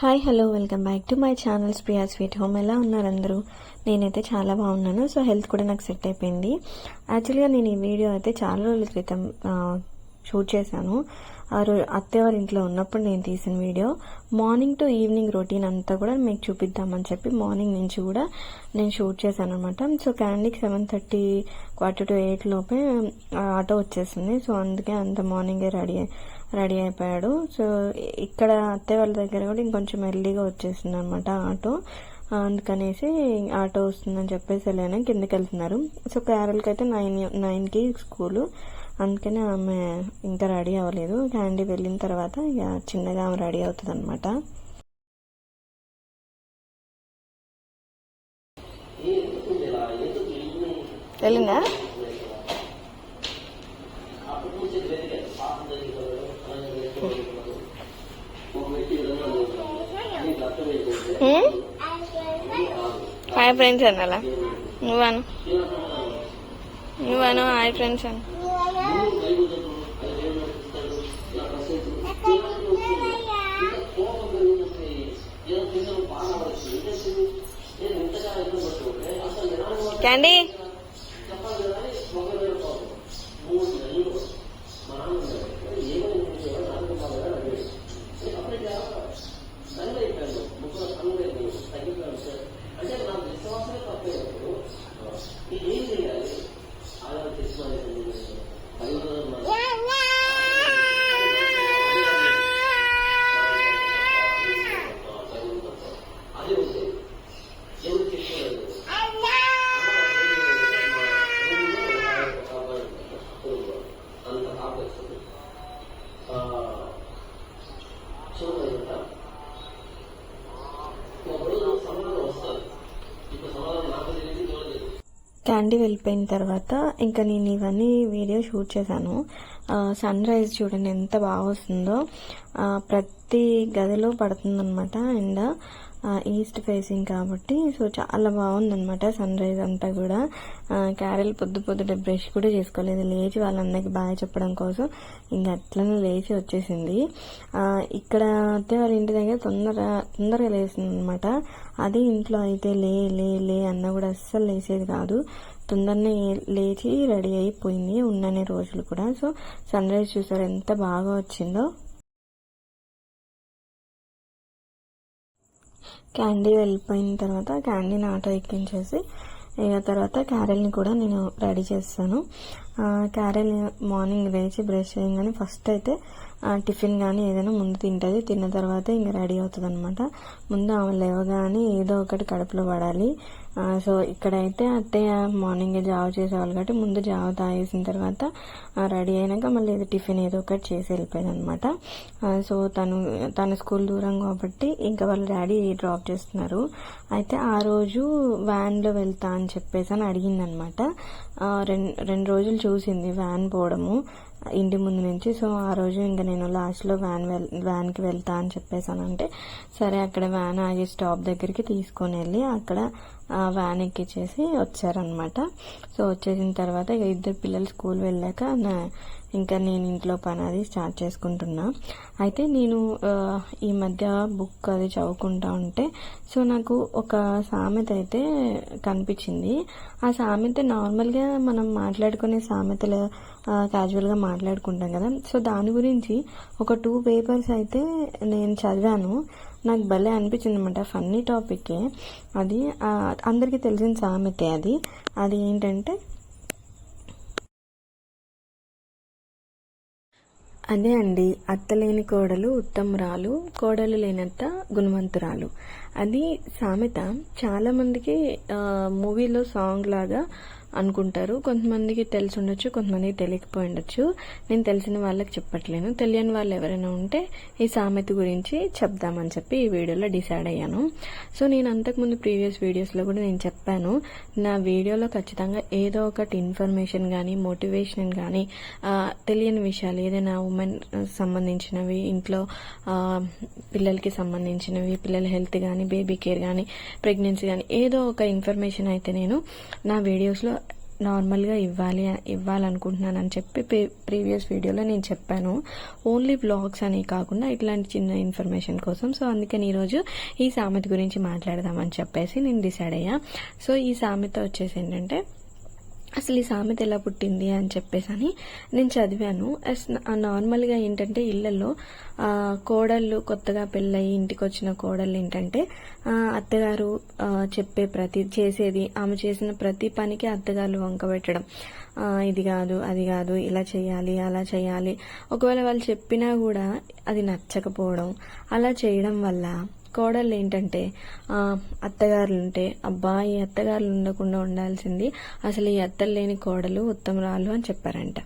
Hi hello welcome back to my channel Priya sweet home ఎలా ఉన్నారు అందరూ? నేనైతే చాలా బాగున్నాను. సో హెల్త్ కూడా నాకు సెట్ అయిపోయింది. యాక్చువల్గా నేను ఈ వీడియో అయితే చాలా రోజుల క్రితం షూట్ చేశాను. ఆ రోజు అత్తయ్య వారి ఇంట్లో ఉన్నప్పుడు నేను తీసిన video morning to evening routine అంతా కూడా మీకు చూపిద్దామని చెప్పి మార్నింగ్ నుంచి కూడా నేను షూట్ చేశాను అనమాట so క్యాండీకి seven thirty quarter to eight లోపే ఆటో వచ్చేసింది. సో అందుకే అంత మార్నింగే రెడీ రెడీ అయిపోయాడు. సో ఇక్కడ అత్తయ్య వాళ్ళ దగ్గర కూడా ఇంకొంచెం ఎర్లీగా వచ్చేసింది అనమాట ఆటో అందుకనేసి ఆటో వస్తుందని చెప్పేసి వెళ్ళాను. కిందకి వెళ్తున్నారు. సో క్యారల్కి అయితే నైన్ నైన్కి స్కూలు. అందుకని ఆమె ఇంకా రెడీ అవ్వలేదు. క్యాండీ వెళ్ళిన తర్వాత ఇక చిన్నగా ఆమె రెడీ అవుతుంది అనమాట వెళ్ళిందా? హాయ్ ఫ్రెండ్స్ అనాలా నువ్వను నువ్వను హాయ్ ఫ్రెండ్స్ అను క్యాండీ క్యాండీ వెళ్ళిపోయిన తర్వాత ఇంకా నేను ఇవన్నీ వీడియో షూట్ చేశాను. సన్ రైజ్ చూడండి ఎంత బాగా వస్తుందో. ప్రతి గదిలో పడుతుందన్నమాట. అండ్ ఈస్ట్ ఫేసింగ్ కాబట్టి సో చాలా బాగుందన్నమాట సన్ రైజ్ అంతా కూడా. క్యారెల్ పొద్దు పొద్దుట బ్రష్ కూడా చేసుకోలేదు. లేచి వాళ్ళందరికీ బాగా చెప్పడం కోసం ఇంకా అట్లనే లేచి వచ్చేసింది. ఇక్కడ అత్తే వాళ్ళ ఇంటి దగ్గర తొందర తొందరగా లేచింది అనమాట అది ఇంట్లో అయితే లే లే లే అన్న కూడా అస్సలు లేచేది కాదు. తొందరనే లేచి రెడీ అయిపోయింది. ఉన్ననే రోజులు కూడా. సో సన్ రైజ్ చూసారు ఎంత బాగా వచ్చిందో. క్యాండీ వెళ్ళిపోయిన తర్వాత క్యాండీని ఆటో ఎక్కించేసి ఇక తర్వాత క్యారెల్ని కూడా నేను రెడీ చేస్తాను. క్యారెల్ మార్నింగ్ లేచి బ్రష్ చేయగానే ఫస్ట్ అయితే టిఫిన్ కానీ ఏదైనా ముందు తింటుంది. తిన్న తర్వాత ఇంకా రెడీ అవుతుంది అనమాట ముందు ఆమె లేవగానే ఏదో ఒకటి కడుపులో పడాలి. సో ఇక్కడైతే అత్తయ్య మార్నింగ్ జావ చేసేవాళ్ళు కాబట్టి ముందు జావ తాగేసిన తర్వాత రెడీ అయినాక మళ్ళీ ఏదో టిఫిన్ ఏదో ఒకటి చేసి వెళ్ళిపోయింది అనమాట సో తను తన స్కూల్ దూరం కాబట్టి ఇంకా వాళ్ళు డాడీ డ్రాప్ చేస్తున్నారు. అయితే ఆ రోజు వ్యాన్లో వెళ్తా అని చెప్పేసి అని అడిగిందనమాట రెండు రెండు రోజులు చూసింది వ్యాన్ పోవడము. ఇంటి ముందు నుంచి. సో ఆ రోజు ఇంకా నేను లాస్ట్లో వ్యాన్ వెల్ వ్యాన్కి వెళ్తా అని చెప్పేసానంటే సరే అక్కడ వ్యాన్ ఆగి స్టాప్ దగ్గరికి తీసుకొని వెళ్ళి అక్కడ వ్యాన్ ఎక్కించేసి వచ్చారనమాట. సో వచ్చేసిన తర్వాత ఇక ఇద్దరు పిల్లలు స్కూల్ వెళ్ళాక నా ఇంకా నేను ఇంట్లో పని అది స్టార్ట్ చేసుకుంటున్నా. అయితే నేను ఈ మధ్య బుక్ అది చదువుకుంటా ఉంటే సో నాకు ఒక సామెత అయితే కనిపించింది. ఆ సామెత నార్మల్గా మనం మాట్లాడుకునే సామెతలు క్యాజువల్గా మాట్లాడుకుంటాం కదా. సో దాని గురించి ఒక టూ పేపర్స్ అయితే నేను చదివాను. నాకు భలే అనిపించింది అనమాట ఫన్నీ టాపిక్ అది అందరికీ తెలిసిన సామెతే అది. అది ఏంటంటే అదే అండి అత్తలేని కోడలు ఉత్తమురాలు కోడలు లేనంత గుణవంతురాలు. అది సామెత. చాలామందికి మూవీలో సాంగ్ లాగా అనుకుంటారు. కొంతమందికి తెలిసి ఉండొచ్చు కొంతమందికి తెలియకపోయి ఉండొచ్చు. నేను తెలిసిన వాళ్ళకి చెప్పట్లేను. తెలియని వాళ్ళు ఎవరైనా ఉంటే ఈ సామెత గురించి చెప్దామని చెప్పి ఈ వీడియోలో డిసైడ్ అయ్యాను. సో నేను అంతకుముందు ప్రీవియస్ వీడియోస్లో కూడా నేను చెప్పాను. నా వీడియోలో ఖచ్చితంగా ఏదో ఒకటి ఇన్ఫర్మేషన్ కానీ మోటివేషన్ కానీ తెలియని విషయాలు ఏదైనా ఉమెన్ సంబంధించినవి ఇంట్లో పిల్లలకి సంబంధించినవి పిల్లల హెల్త్ కానీ బేబీ కేర్ కానీ ప్రెగ్నెన్సీ కానీ ఏదో ఒక ఇన్ఫర్మేషన్ అయితే నేను నా వీడియోస్లో నార్మల్గా ఇవ్వాలి ఇవ్వాలనుకుంటున్నాను అని చెప్పి ప్రీవియస్ వీడియోలో నేను చెప్పాను. ఓన్లీ బ్లాగ్స్ అని కాకుండా ఇట్లాంటి చిన్న ఇన్ఫర్మేషన్ కోసం. సో అందుకని ఈరోజు ఈ సామెత గురించి మాట్లాడదామని చెప్పేసి నేను డిసైడ్ అయ్యా. సో ఈ సామెత వచ్చేసి ఏంటంటే అసలు ఈ సామెత ఎలా పుట్టింది అని చెప్పేసి అని నేను చదివాను. అస్ నార్మల్గా ఏంటంటే ఇళ్ళలో కోడళ్ళు కొత్తగా పెళ్ళయి ఇంటికి వచ్చిన కోడళ్ళు ఏంటంటే అత్తగారు చెప్పే ప్రతి చేసేది ఆమె చేసిన ప్రతి పనికి అత్తగారు వంక పెట్టడం. ఇది కాదు అది కాదు ఇలా చేయాలి అలా చేయాలి. ఒకవేళ వాళ్ళు చెప్పినా కూడా అది నచ్చకపోవడం అలా చేయడం వల్ల కోడళ్ళు ఏంటంటే అత్తగారులు ఉంటే అబ్బా ఈ అత్తగారులు ఉండకుండా ఉండాల్సింది అసలు ఈ అత్తలు లేని కోడలు ఉత్తమరాలు అని చెప్పారంట.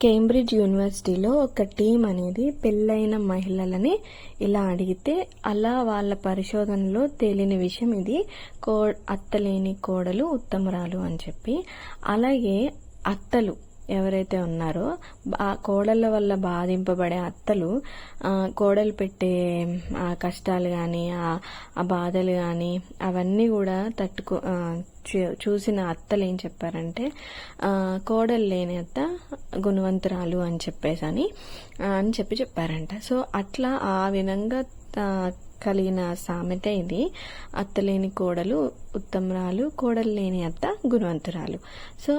కేంబ్రిడ్జ్ యూనివర్సిటీలో ఒక టీం అనేది పెళ్ళైన మహిళలని ఇలా అడిగితే అలా వాళ్ళ పరిశోధనలో తేలిన విషయం ఇది కో అత్తలేని కోడలు ఉత్తమరాలు అని చెప్పి. అలాగే అత్తలు ఎవరైతే ఉన్నారో ఆ కోడళ్ళ వల్ల బాధింపబడే అత్తలు కోడలు పెట్టే ఆ కష్టాలు కానీ ఆ బాధలు కానీ అవన్నీ కూడా తట్టుకో చూసిన అత్తలు ఏం చెప్పారంటే కోడలు లేని అత్త గుణవంతురాలు అని చెప్పేసి అని అని చెప్పి చెప్పారంట. సో అట్లా ఆ విధంగా కలిగిన సామెత ఇది. అత్తలేని కోడలు ఉత్తమరాలు కోడలు లేని అత్త గుణవంతురాలు. సో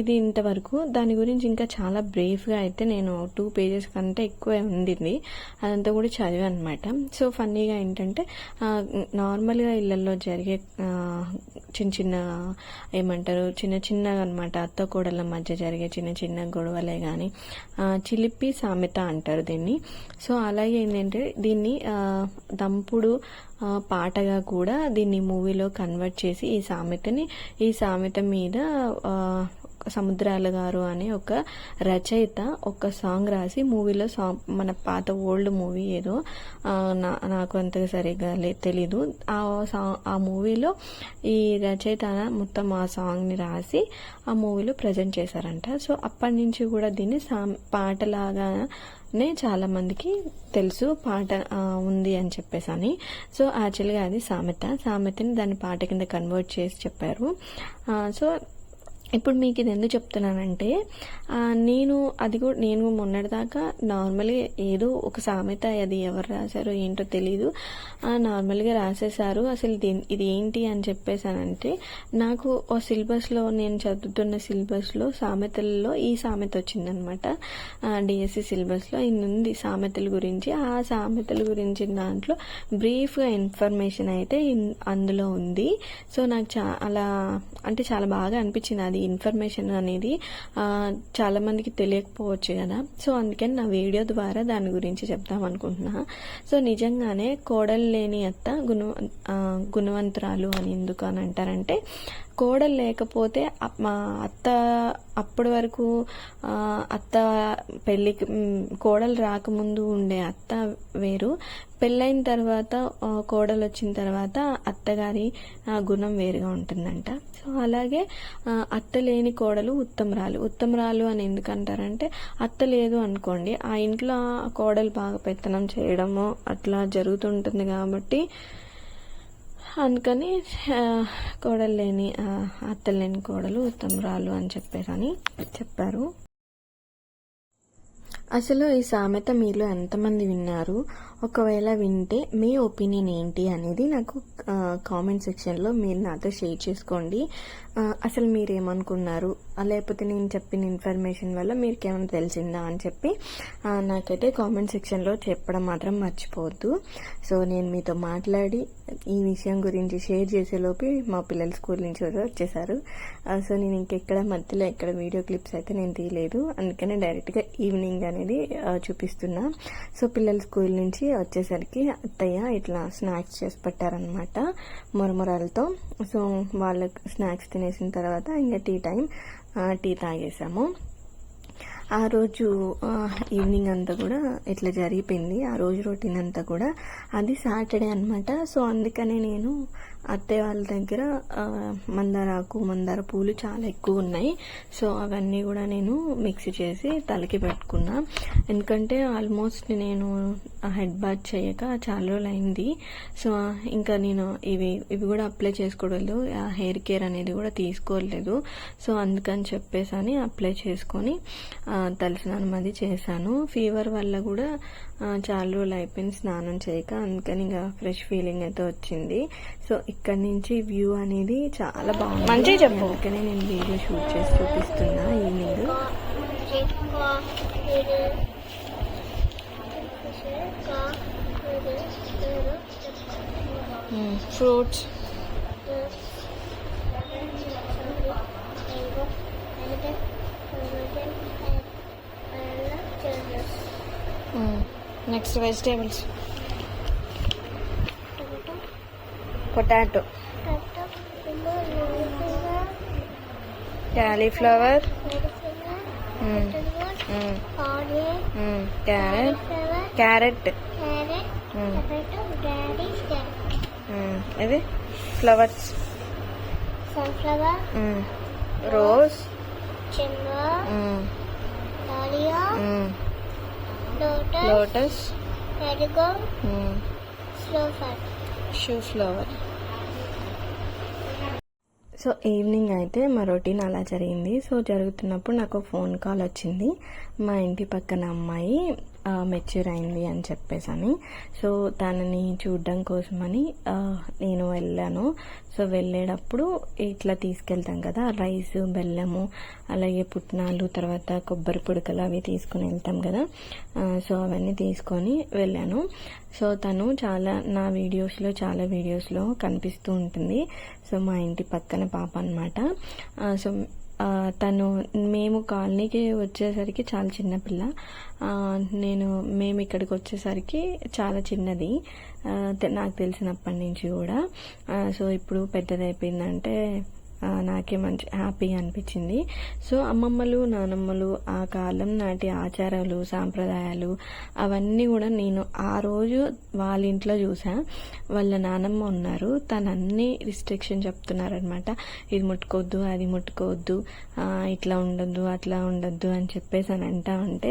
ఇది ఇంతవరకు దాని గురించి ఇంకా చాలా బ్రీఫ్గా అయితే నేను టూ పేజెస్ కంటే ఎక్కువ ఉండింది. అదంతా కూడా చదివాను అనమాట సో ఫన్నీగా ఏంటంటే నార్మల్గా ఇళ్ళలో జరిగే చిన్న చిన్న ఏమంటారు చిన్న చిన్నగా అనమాట అత్త కోడళ్ళ మధ్య జరిగే చిన్న చిన్న గొడవలే కానీ చిలిపి సామెత అంటారు దీన్ని. సో అలాగే ఏంటంటే దీన్ని దమ్ చంపుడు పాటగా కూడా దీన్ని మూవీలో కన్వర్ట్ చేసి ఈ సామెతని ఈ సామెత మీద సముద్రాల గారు అనే ఒక రచయిత ఒక సాంగ్ రాసి మూవీలో సాంగ్ మన పాత ఓల్డ్ మూవీ ఏదో నా- నాకు అంతగా సరిగ్గా తెలీదు. ఆ సాంగ్ ఆ మూవీలో ఈ రచయిత మొత్తం ఆ సాంగ్ని రాసి ఆ మూవీలో ప్రజెంట్ చేశారంట. సో అప్పటి నుంచి కూడా దీన్ని పాటలాగా నే చాలా మందికి తెలుసు పాట ఉంది అని చెప్పేసి అని. సో యాక్చువల్గా అది సామెత. సామెతని దాని పాట కింద కన్వర్ట్ చేసి చెప్పారు. సో ఇప్పుడు మీకు ఇది ఎందుకు చెప్తున్నానంటే నేను అది కూడా నేను మొన్నటిదాకా నార్మల్గా ఏదో ఒక సామెత అది ఎవరు రాశారో ఏంటో తెలీదు. నార్మల్గా రాసేసారు అసలు ఇది ఏంటి అని చెప్పేసానంటే నాకు ఓ సిలబస్లో నేను చదువుతున్న సిలబస్లో సామెతల్లో ఈ సామెత వచ్చిందనమాట. డిఎస్సి సిలబస్లో ఇది ఉంది సామెతల గురించి. ఆ సామెతల గురించి దాంట్లో బ్రీఫ్గా ఇన్ఫర్మేషన్ అయితే అందులో ఉంది. సో నాకు చాలా అంటే చాలా బాగా అనిపించింది అది ఇన్ఫర్మేషన్ అనేది చాలామందికి చాలా మందికి తెలియకపోవచ్చు కదా. సో అందుకని నా వీడియో ద్వారా దాని గురించి చెప్దాం అనుకుంటున్నా. సో నిజంగానే కోడలు లేని అత్త గుణ గుణవంతురాలు అని ఎందుకు అని అంటారంటే కోడలు లేకపోతే మా అత్త అప్పటి వరకు అత్త పెళ్ళికి కోడలు రాకముందు ఉండే అత్త వేరు. పెళ్ళైన తర్వాత కోడలు వచ్చిన తర్వాత అత్తగారి గుణం వేరుగా ఉంటుందంట. సో అలాగే అత్త లేని కోడలు ఉత్తమరాలు. ఉత్తమరాలు అని ఎందుకంటారంటే అత్త లేదు అనుకోండి ఆ ఇంట్లో కోడలు బాగా పెత్తనం చేయడము అట్లా జరుగుతుంటుంది కాబట్టి అందుకని కోడలు లేని అత్త లేని కోడలు ఉత్తమరాలు అని చెప్పారని చెప్పారు. అసలు ఈ సామెత మీలో ఎంతమంది విన్నారు? ఒకవేళ వింటే మీ ఒపీనియన్ ఏంటి అనేది నాకు కామెంట్ సెక్షన్లో మీరు నాతో షేర్ చేసుకోండి. అసలు మీరు ఏమనుకున్నారు లేకపోతే నేను చెప్పిన ఇన్ఫర్మేషన్ వల్ల మీకు ఏమైనా తెలిసిందా అని చెప్పి నాకైతే కామెంట్ సెక్షన్లో చెప్పడం మాత్రం మర్చిపోవద్దు. సో నేను మీతో మాట్లాడి ఈ విషయం గురించి షేర్ చేసేలోపు మా పిల్లలు స్కూల్ నుంచి వచ్చేసారు. సో నేను ఇంకెక్కడ మధ్యలో ఎక్కడ వీడియో క్లిప్స్ అయితే నేను తీయలేదు. అందుకనే డైరెక్ట్గా ఈవినింగ్ అనేది అనేది చూపిస్తున్నా. సో పిల్లలు స్కూల్ నుంచి వచ్చేసరికి అత్తయ్య ఇట్లా స్నాక్స్ చేసి పెట్టారనమాట మురమురాలతో. సో వాళ్ళకి స్నాక్స్ తినేసిన తర్వాత ఇంకా టీ టైం టీ తాగేసాము. ఆ రోజు ఈవినింగ్ అంతా కూడా ఇట్లా జరిగిపోయింది ఆ రోజు రొటీన్ అంతా కూడా అది సాటర్డే అనమాట సో అందుకనే నేను అత్తయ్య వాళ్ళ దగ్గర మందార ఆకు మందార పూలు చాలా ఎక్కువ ఉన్నాయి. సో అవన్నీ కూడా నేను మిక్స్ చేసి తలకి పెట్టుకున్నా. ఎందుకంటే ఆల్మోస్ట్ నేను హెడ్ బాత్ చేయక చాలా రోజులు అయింది. సో ఇంకా నేను ఇవి ఇవి కూడా అప్లై చేసుకోవడం హెయిర్ కేర్ అనేది కూడా తీసుకోలేదు. సో అందుకని చెప్పేసి అని అప్లై చేసుకొని ఆ, తలస్నానం అది చేశాను. ఫీవర్ వల్ల కూడా చాలా రోజులు అయిపోయింది స్నానం చేయక. అందుకని ఇంకా ఫ్రెష్ ఫీలింగ్ అయితే వచ్చింది. సో ఇక్కడ నుంచి వ్యూ అనేది చాలా బాగుంది. మంచిగా చెప్పు. అందుకనే నేను వీడియో షూట్ చేసి చూపిస్తున్నా evening. Fruits. Next vegetables. Potato. Cauliflower. Carrot carrot ఇది flowers sunflower rose lotus shoe flower so evening అయితే మా రొటీన్ అలా జరిగింది. సో జరుగుతున్నప్పుడు నాకు ఫోన్ కాల్ వచ్చింది. మా ఇంటి పక్కన అమ్మాయి మెచ్యూర్ అయింది అని చెప్పేసి సో తనని చూడడం కోసమని నేను వెళ్ళాను. సో వెళ్ళేటప్పుడు ఇట్లా తీసుకెళ్తాం కదా రైస్ బెల్లము అలాగే పుట్నాలు తర్వాత కొబ్బరి పుడకలు అవి తీసుకుని వెళ్తాం కదా. సో అవన్నీ తీసుకొని వెళ్ళాను. సో తను చాలా నా వీడియోస్లో చాలా వీడియోస్లో కనిపిస్తూ ఉంటుంది. సో మా ఇంటి పక్కన పాప అనమాట సో తను మేము కాలనీకి వచ్చేసరికి చాలా చిన్న పిల్ల. నేను మేము ఇక్కడికి వచ్చేసరికి చాలా చిన్నది. నాకు తెలిసినప్పటి నుంచి కూడా. సో ఇప్పుడు పెద్దదైపోయిందంటే నాకే మంచి హ్యాపీగా అనిపించింది. సో అమ్మమ్మలు నానమ్మలు ఆ కాలం నాటి ఆచారాలు సాంప్రదాయాలు అవన్నీ కూడా నేను ఆ రోజు వాళ్ళ ఇంట్లో చూసా. వాళ్ళ నానమ్మ ఉన్నారు. తను అన్ని రిస్ట్రిక్షన్ చెప్తున్నారనమాట ఇది ముట్టుకోవద్దు అది ముట్టుకోవద్దు ఇట్లా ఉండొద్దు అట్లా ఉండొద్దు అని చెప్పేసి అని అంటా ఉంటే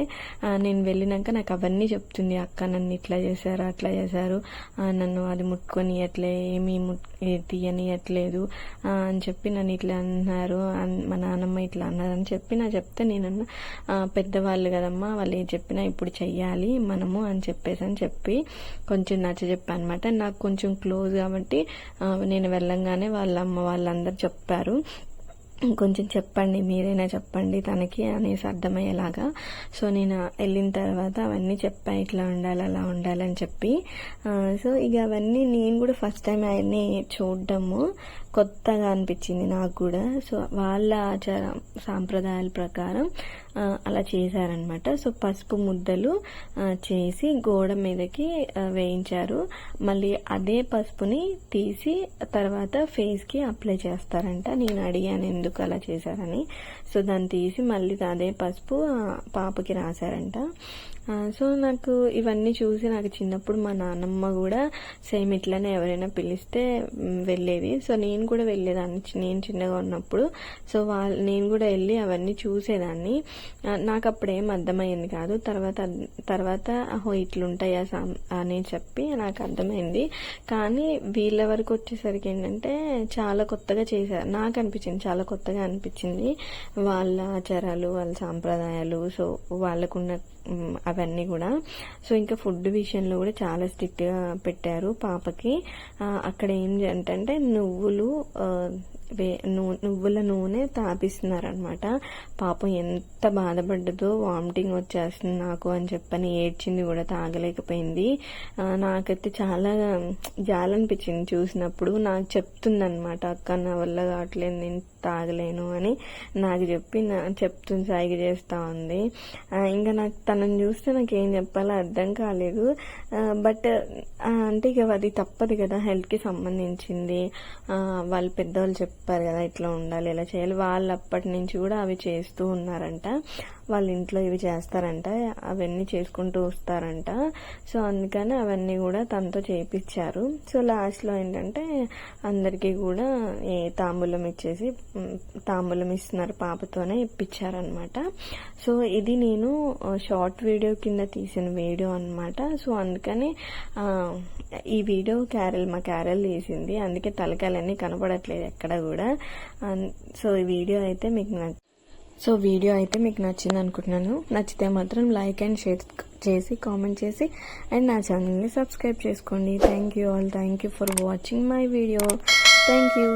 నేను వెళ్ళినాక నాకు అవన్నీ చెప్తుంది. అక్క నన్ను ఇట్లా చేశారు అట్లా చేశారు. నన్ను అది ముట్టుకొని ఎట్లే ఏమీ ముట్ తీయనియట్లేదు. అని చెప్పి నన్ను ఇట్లా అన్నారు. అన్- మా నాన్నమ్మ ఇట్లా అన్నారు అని చెప్పి నా చెప్తే నేనన్నా పెద్దవాళ్ళు కదమ్మా వాళ్ళు ఏం చెప్పినా ఇప్పుడు చెయ్యాలి మనము అని చెప్పేసి అని చెప్పి కొంచెం నచ్చ చెప్పాను అనమాట నాకు కొంచెం క్లోజ్ కాబట్టి నేను వెళ్ళంగానే వాళ్ళ అమ్మ వాళ్ళందరూ చెప్పారు. కొంచెం చెప్పండి మీరైనా చెప్పండి తనకి అనేసి అర్థమయ్యేలాగా. సో నేను వెళ్ళిన తర్వాత అవన్నీ చెప్పా ఇట్లా ఉండాలి అలా ఉండాలి అని చెప్పి. సో ఇక అవన్నీ నేను కూడా ఫస్ట్ టైం ఆయన్ని చూడడము. కొత్తగా అనిపించింది నాకు కూడా. సో వాళ్ళ ఆచార సాంప్రదాయాల ప్రకారం అలా చేశారనమాట సో పసుపు ముద్దలు చేసి గోడ మీదకి వేయించారు. మళ్ళీ అదే పసుపుని తీసి తర్వాత ఫేస్కి అప్లై చేస్తారంట. నేను అడిగాను ఎందుకు అలా చేశారని. సో దాన్ని తీసి మళ్ళీ అదే పసుపు పాపకి రాశారంట. సో నాకు ఇవన్నీ చూసి నాకు చిన్నప్పుడు మా నాన్నమ్మ కూడా సేమ్ ఇట్లనే ఎవరైనా పిలిస్తే వెళ్ళేది. సో నేను కూడా వెళ్ళేదాన్ని నేను చిన్నగా ఉన్నప్పుడు. సో వాళ్ళు నేను కూడా వెళ్ళి అవన్నీ చూసేదాన్ని. నాకు అప్పుడేం అర్థమయ్యింది కాదు. తర్వాత తర్వాత అహో ఇట్లుంటాయా సా అని చెప్పి నాకు అర్థమైంది. కానీ వీళ్ళ వరకు వచ్చేసరికి ఏంటంటే చాలా కొత్తగా చేశారు. నాకు అనిపించింది చాలా కొత్తగా అనిపించింది. వాళ్ళ ఆచారాలు వాళ్ళ సాంప్రదాయాలు సో వాళ్ళకున్న అవన్నీ కూడా. సో ఇంకా ఫుడ్ విషయంలో కూడా చాలా స్ట్రిక్ట్గా పెట్టారు పాపకి. అక్కడ ఏం అంటే నువ్వులు వే నూ- నువ్వుల నూనె తాపిస్తున్నారనమాట. పాపం ఎంత బాధపడ్డదో వామిటింగ్ వచ్చేస్తుంది నాకు అని చెప్పని ఏడ్చింది కూడా తాగలేకపోయింది. నాకైతే చాలా జాలనిపించింది చూసినప్పుడు. నాకు చెప్తుంది అనమాట అక్క నా వల్ల కావట్లేదు నేను తాగలేను అని నాకు చెప్పి నా చెప్తుంది సాయిగా చేస్తూ ఉంది. ఇంకా నాకు తనని చూస్తే నాకు ఏం చెప్పాలో అర్థం కాలేదు. బట్ అంటే ఇక అది తప్పదు కదా హెల్త్కి సంబంధించింది. వాళ్ళు పెద్దవాళ్ళు చెప్పారు కదా ఇట్లా ఉండాలి ఇలా చేయాలి. వాళ్ళు అప్పటి నుంచి కూడా అవి చేస్తూ ఉన్నారంట. వాళ్ళ ఇంట్లో ఇవి చేస్తారంట అవన్నీ చేసుకుంటూ వస్తారంట. సో అందుకని అవన్నీ కూడా తనతో చేయించారు సో లాస్ట్లో ఏంటంటే అందరికీ కూడా ఏ తాంబూలం ఇచ్చేసి తాంబూలం ఇస్తున్నారు పాపతోనే ఇప్పించారనమాట సో ఇది నేను షార్ట్ వీడియో కింద తీసిన వీడియో అనమాట సో అందుకని ఈ వీడియో క్యారెల్ మా క్యారెల్ తీసింది. అందుకే తలకాయలన్నీ కనపడట్లేదు ఎక్కడ కూడా. అన్- సో ఈ వీడియో అయితే మీకు సో వీడియో అయితే మీకు నచ్చింది అనుకుంటున్నాను. నచ్చితే మాత్రం లైక్ అండ్ షేర్ చేసి కామెంట్ చేసి అండ్ నా ఛానల్ని సబ్స్క్రైబ్ చేసుకోండి. Thank you all. Thank you for watching my video. Thank you.